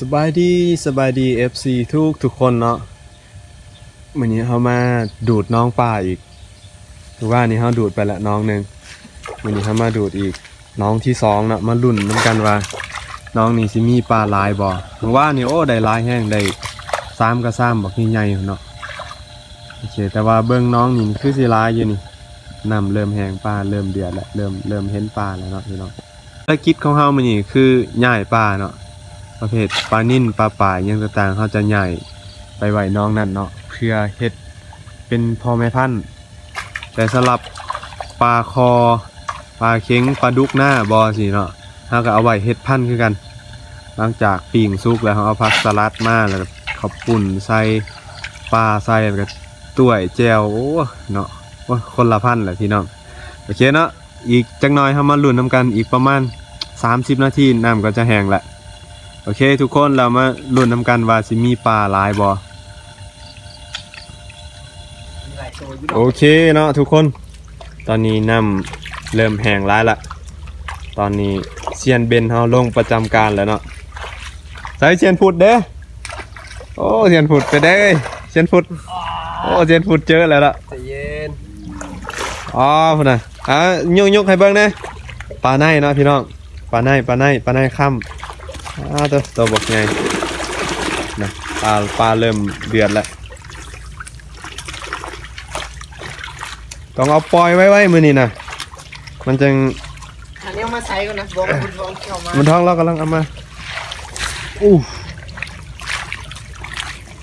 สบายดีสบายดี FC ทุกทุกคนเนาะวันนี้เขามาดูดน้องป่าอีกหรือว่านี่เขาดูดไปละน้องหนึ่งวันนี้เขามาดูดอีกน้องที่สองเนาะมาลุ่นน้ำกันว่า น้องนี่สิมีปลาลายบ่เมื่อว่านี่โอ้ได้ลายแห้งได้ซ้ำก็ซ้ำบอกใหญ่ๆเนาะโอเคแต่ว่าเบื้องน้องนี่คือสิลายอยู่นี่น้ำเริ่มแห้งปลาเริ่มเดือดแล้วเริ่มเริ่มเห็นปลาแล้วเนาะพี่น้องภารกิจของเฮามันนี่คือย้ายปลาเนาะ ประเภทปลานิ่นปลาป่ายังต่างๆเขาจะใหญ่ไปไหวน้องนั่นเนาะเพื่อเฮ็ดเป็นพ่อแม่พันธุ์แต่สำหรับปลาคอปลาเค็งปลาดุกหน้าบอสิเนาะเขาก็เอาไว้เฮ็ดพันธุ์คือกัน หลังจากปิ้งสุกแล้วเขาเอาผักสลัดมาแล้วข้าปุ่นใส่ปลาใส่แล้วก็ต้วยแจวโอ้เนาะคนละพันธุ์แหละพี่น้องโอเคเนาะอีกจักหน่อยเขามาลุ้นนำกันอีกประมาณ 30 นาทีน้ำก็จะแห้งแหละ โอเค ทุกคนเรามาลุ้นนำกันว่าสิมีปลาหลายบ่โอเคเนาะทุกคน ตอนนี้น้ำเริ่มแห้งร้ายละ ตอนนี้เซียนเบนเฮาลงประจำการแล้วเนาะใส่เซียนพุดเด้อโอ้เซียนพุดไปเด้อเซียนพุดโอ้เซียนพุดเจอแล้วล่ะใจเย็นอ๋อพุ่นน่ะอะยกยกให้เบิ่งเด้ปลาในเนาะพี่น้องปลาในปลาในปลาในค่ำ อาตัวตัวบกใหญ่นะปลาปลาเริ่มเดือดแล้วต้องเอาปล่อยไว้ไว้มือนี่นะมันจึงอันนี้เอามาใช้ก่อนนะบอกคุณบอกเข้ามามันท้องเรากำลังเอามาอู้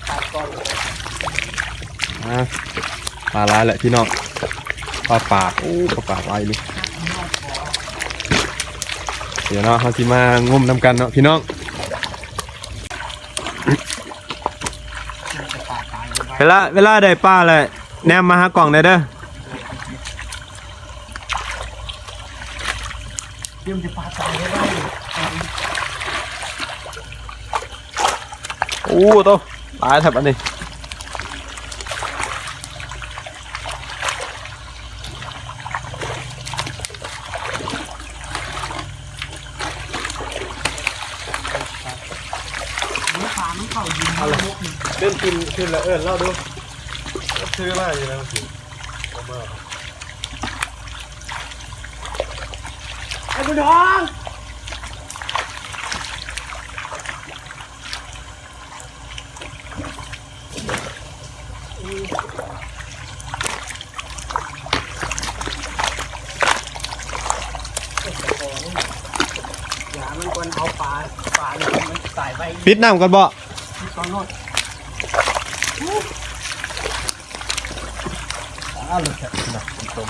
ตัดก่อนอะปลาลายแหละพี่น้องปลาปากอู้ปลาปากไว้เลย เดี๋ยวเนาะเขาสิมางมนำกันเนาะพี่น้องเวลาเวลาได้ปลาเลยแนมมาหากล่องได้เด้อเตรียมจะปลาตายเลยได้โอ้โตตายแทบอันนี้ เล่นกินขึ้นแล้วเอิญเล่าดูซื้อมาอยู่แล้วสิไอ้บุญทองอย่ามันควรเอาปลาปลาเนี่ยมันใส่ไป ปิดน้ำก่อนบ่ ตอนโน้นอ้าวหลุดแล้วนะตรง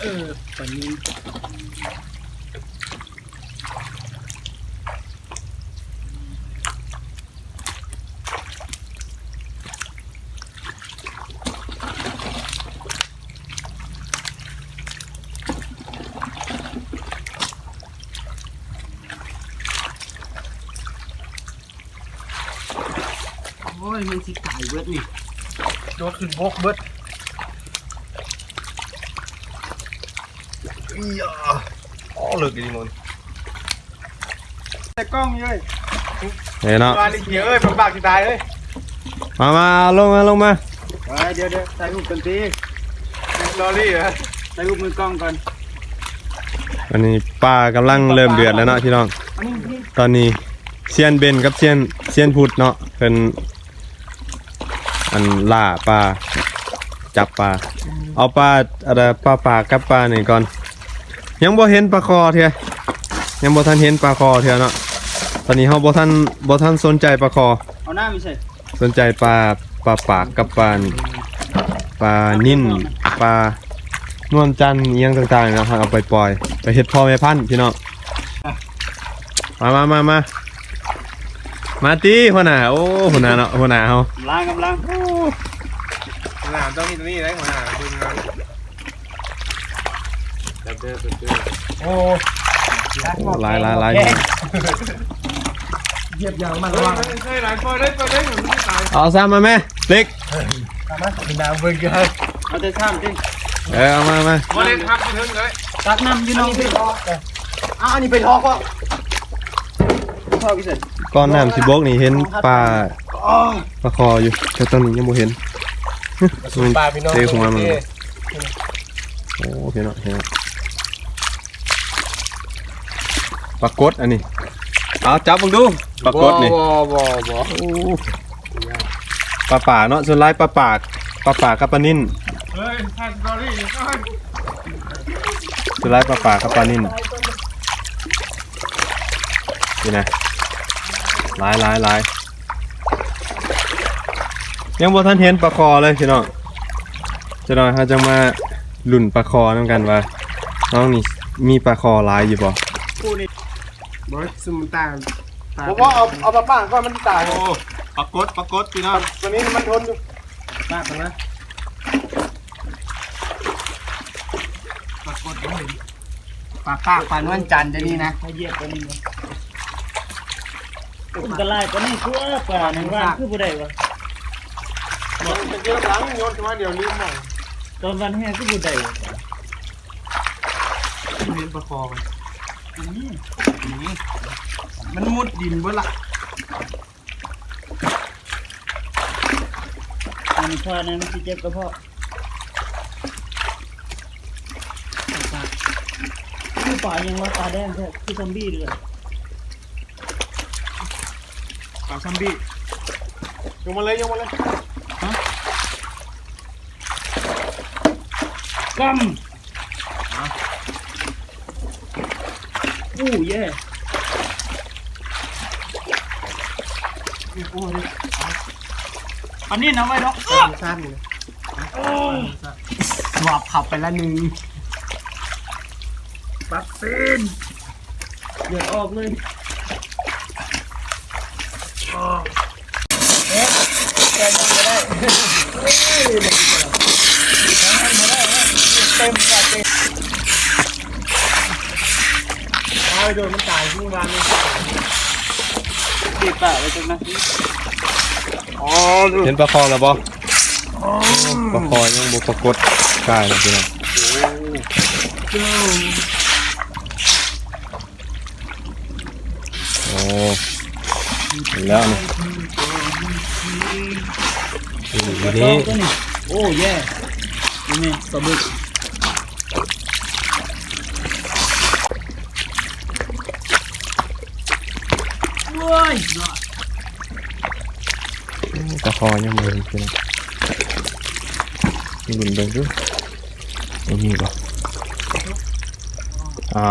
เออวันนี้ อ้ย มันสิตายเบิดนี่โดดขึ้นบกเบิดอีอะอ๋อเลิกดีมันแต่กล้องเลยเฮ้ยเนาะมาดิเดี๋ยวเอ้ยปากที่ตายเลยมามาลงมาลงมาเดี๋ยวเดี๋ยวถ่ายรูปกันทีลอรี่เหรอถ่ายรูปมือกล้องก่อนวันนี้ปลากำลังเริ่มเดือดแล้วเนาะพี่น้องอันนี้นี่ตอนนี้เซียนเบนกับเซียนเซียนพุดเนาะเป็น อันล่าปลาจับปลาเอาปลาอะไรปลาปากกับปลานี่ก่อน ยังบ่เห็นปลาคอเทียยังบ่ทันเห็นปลาคอเทียเนาะตอนนี้เฮาบ่ทันบ่ทันสนใจปลาคอเอาหน้าไม่ใช่สนใจปลาปลาปากกับปลานี่ปลานิ่นปลานวลจันทร์อิหยังต่างๆนะครับเอาไปปล่อย ไปเฮ็ดพ่อแม่พันธุ์พี่น้องมามามามา มาตีหัวหน้าโอ้หัวหน้าเนาะหัวหน้าเฮากำลังกำลังหนามต้องมีตัวนี้ได้หัวหน้าดูงานโอ้โอ้หลายหลายหลายเหยียบยางมันเฮ้ระยวังมันใช่หลายคนได้ไปได้เหมือนไม่ตายเอาซ้ำมาแม่เล็กตามมาเป็นดาวเบิ่งกันเอาแต่ข้ามจริงเออเอามามามาเล่นทับไปถึงเลยตักน้ำยืนน้องพี่อ้าวอันนี้เป็นทอกวะทอกพิเศษ ก้อนน้ำสิบกนี่เห็นปลาปลาคออยู่แต่ตอนนี้ยังบ่เห็นปลาพี่น้องเตะหัวมันโอ้พี่น้องเห็นแล้วปลากดอันนี้เอาจับมึงดูปลากดนี่บ่บ่บ่ปลาป่าเนาะส่วนไรปลาปากปลาป่ากับปลานิ่นเฮ้ยท่านสตอรี่อยู่ก่อนส่วนไรปลาป่ากับปลานิ่นนี่นะ หลายหลายหลายยังบ่ทันเห็นปลาคอเลยพี่น้องจะหน่อยเขาจะมาลุ่นปลาคอน้ำกันว่าน้องนี่มีปลาคอหลายอยู่บ่กูนี่บอยสมุนตาผมว่าเอาเอาปลาป้างก่อนมันตายโอ้ปลากดปลากดพี่น้องตัวนี้มันทนอยู่ปากนะปรากฏเห็นปลาปากปลานวลจันทร์จะนี่นะเขาเหยียบตัวนี้ วะผมก็ไล่ตัวนี้ทั่วป่าในบ้านคือบ่ได้วะจะเกี่ยวหลังโยนมาเดี๋ยวลืมหน่อยตอนวันแห้งคือบ่ได้วะเห็นปลาคอมันมันมุดดินเบ่ละอันนี้พานะมันสิเจ็บกระเพาะคือป่ายังว่าตาแดงแท้คือซอมบี้เลย ปลาซัมบี้ยกมาเลยยกมาเลยกำอู้เย่อันนี้นะไว้ดอกปลาสั้นเลยสวบขับไปละหนึ่งปักเป็นเดือดออกเลย เอาไปโดนมันตายที่วานนี่ติดปากไว้ตรงนั้นอ๋อดูเห็นปลาคอแล้วบ่ปลาคอยังบ่ปรากฏกายเลยพี่น้องโอ้ แล้วนี่อยู่นี่ตัวนี้โอ้เย่นี่แม่สะบึกโอ้ยปลาคอยังบ่เห็นพี่น้องนี่หลุนเบิ่งดูบ่มีบ่อ่า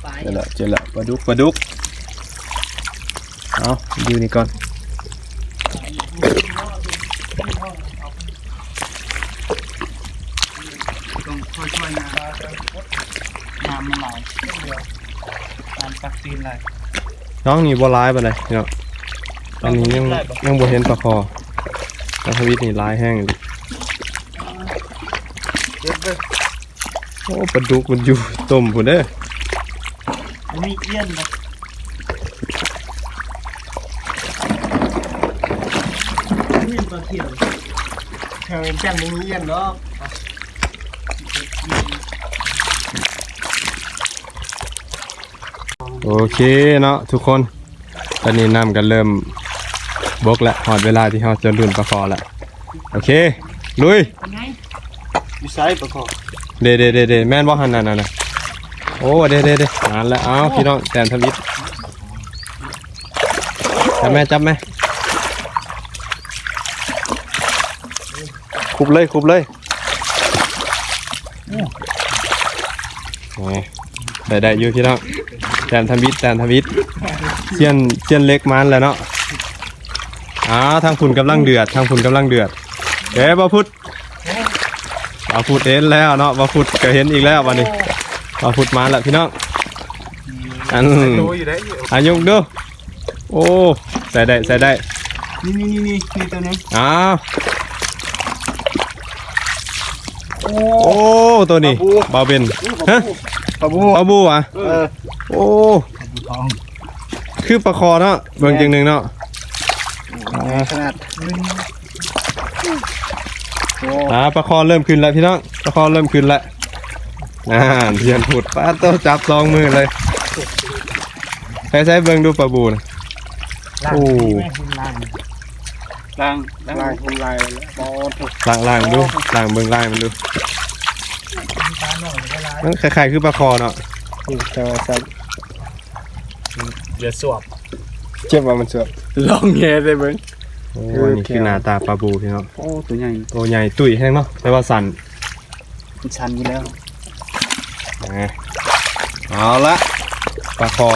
ไปเจอละเจอละปลาดุกปลาดุก เอาดูนี่ก่อนต้องค่อยๆนะน้ำมันไหลการตักตีนไหลน้องนี่บ่ร้ายปานใดพี่น้องอันนี้ยังยังบ่เห็นปลาคอปลาทวิตนี่ร้ายแห้งดิเจ็บเลยโอ้ปลาดุกมันอยู่ต้มพุ่นเด้อมันมีเอี้ยนนะ เอี้ยนปลาเขียวแถวแจ้งมึงเยี่ยนเนาะโอเคเนาะทุกคน ตอนนี้น้ำกันเริ่มบกแล้วหอดเวลาที่เราจะลุ่นปลาคอแล้วโอเค ลุยเป็นไงมีไซส์ปลาคอเดเดเดเดแม่นบ่หันนั่นน่ะนะโอ้เดเดเดนานแล้วเอ้าพี่น้องแตนทวิตจับแม่จับแม่ คุบเลยคุบเลยแหมได้ได้อยู่พี่น้องแตนทวิตแตนทวิตเชียนเชียนเล็กมันแล้วเนาะอ้าวทางฝุ่นกำลังเดือด ทางฝุ่นกำลังเดือดเอ๊ะบ่พุทธบ่พุทธเห็นแล้วเนาะบ่พุทธก็เห็นอีกแล้ววันนี้บ่พุทธมาแล้วพี่น้องอันโตอยู่ได้อยู่อายุดูโอ้ใส่ได้ใส่ได้นี่นี่นี่นี่นี่ตัวนี้อ้าว โอ้ตัวนี้บาเบนฮะปลาบูบาบูอะเออโอ้ทองคือปลาคอเนาะเบิ่งจังหนึงเนาะอ่าขนาดโอ้อ่าปลาคอเริ่มขึ้นแล้วพี่น้องปลาคอเริ่มขึ้นแล้วอ่าเทียนหุดป้าโตจับสองมือเลยใครใช้เบิ่งดูปลาบูนะโอ้ ล้างล้างลายทำลายแล้วบอลถูกล่างล่างดูล่างเบิ่งล่างมันดูมันคล้ายๆคือปลาคอเนาะแต่ว่าซับเดี๋ยวสวบเจ็บว่ามันเสือกลองแง่ได้เบิ่งโอ้อันนี้คือหน้าตาปลาบูพี่น้องโอ้ตัวใหญ่ตัวใหญ่ตุ้ยแห้งเนาะแต่ว่าสั่นมันชันอยู่แล้วนะเอาละปลาคอ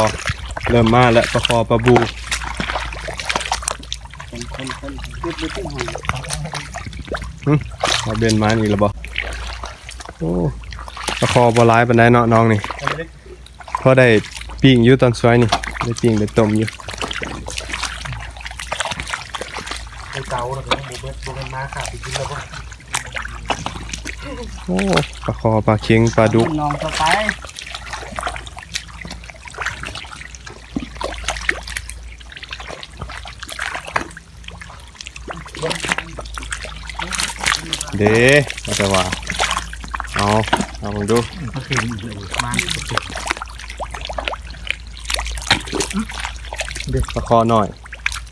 เริ่มมาแล้วปลาคอปลาบู คนคนคนเรียบเรียบหอยเอาเบนมาอีกแล้วบ่โอ้ปลาคอบร้ายปานใดเนาะน้องนี่พอได้ปิ้งอยู่ตอนสวยนี่ได้ปิ้งได้ต้มอยู่ไอ้เก่าแล้วก็บูเบิร์ดบูเบิร์ดมาขาดไปกินแล้วก็โอ้ปลาคอปลาเค็งปลาดุกน้องต่อไป เด้มาแต่ว่าเอาเอาลองดูก็คือมันเด็กปลาคอหน่อย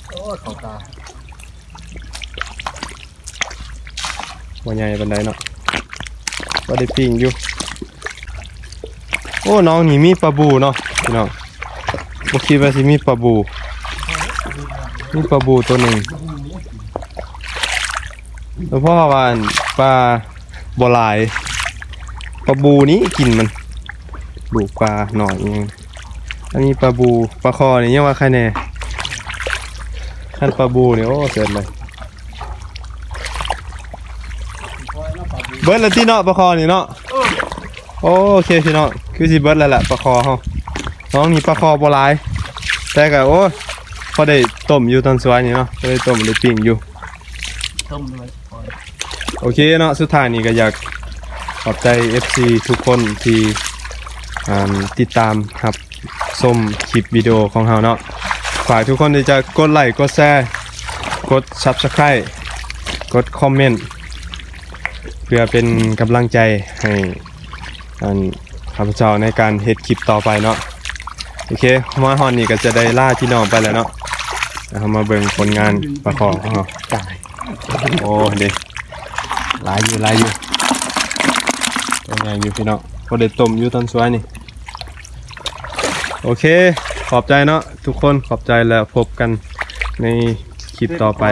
โอ้เขาตาบ่ใหญ่ปานใดเนาะบ่ได้ปิ้งอยู่ โอ้น้องนี่มีปลาบูเนาะพี่น้องบ่คิดว่าสิมีปลาบูมีปลาบูตัวหนึ่ง แล้วพ่อว่านปลาบลายปลาบูนี้กินมันลูกปลาหน่อยเองอันนี้ปลาบูปลาคอนี่ยังว่าใครแน่ขั้นปลาบูเนี่ยโอ้เสร็จเลยเบิร์ดแล้วที่เนาะปลาคอนี่เนาะโอเคพี่เนาะคือสิเบิร์ดแล้วแหละปลาคอเขาน้องนี่ปลาคอบัวลายแต่ก็โอ้พอได้ต้มอยู่ตอนสวยนี่เนาะพอได้ต้มได้ปิ้งอยู่ต้มด้วย โอเคเนาะสุดท้ายนี่ก็อยากขอบใจ FC ทุกคนที่ติดตามครับชมคลิปวิดีโอของเราเนาะฝากทุกคนที่จะกดไลค์กดแชร์กด Subscribe กดคอมเมนต์เพื่อเป็นกำลังใจให้อันข้าพเจ้าในการเฮ็ดคลิปต่อไปเนาะโอเคมาฮอนนี่ก็จะได้ล่าพี่น้องไปแล้วเนาะแล้วเรามาเบิ่งผลงานประกอบของเรา โอ้เด็กลายอยู่ลายอยู่ตัวใหญ่อยู่พี่น้องพอได้ต้มอยู่ตอนสวยนี่ โอเค ขอบใจเนาะทุกคนขอบใจแล้วพบกันในคลิปต่อไป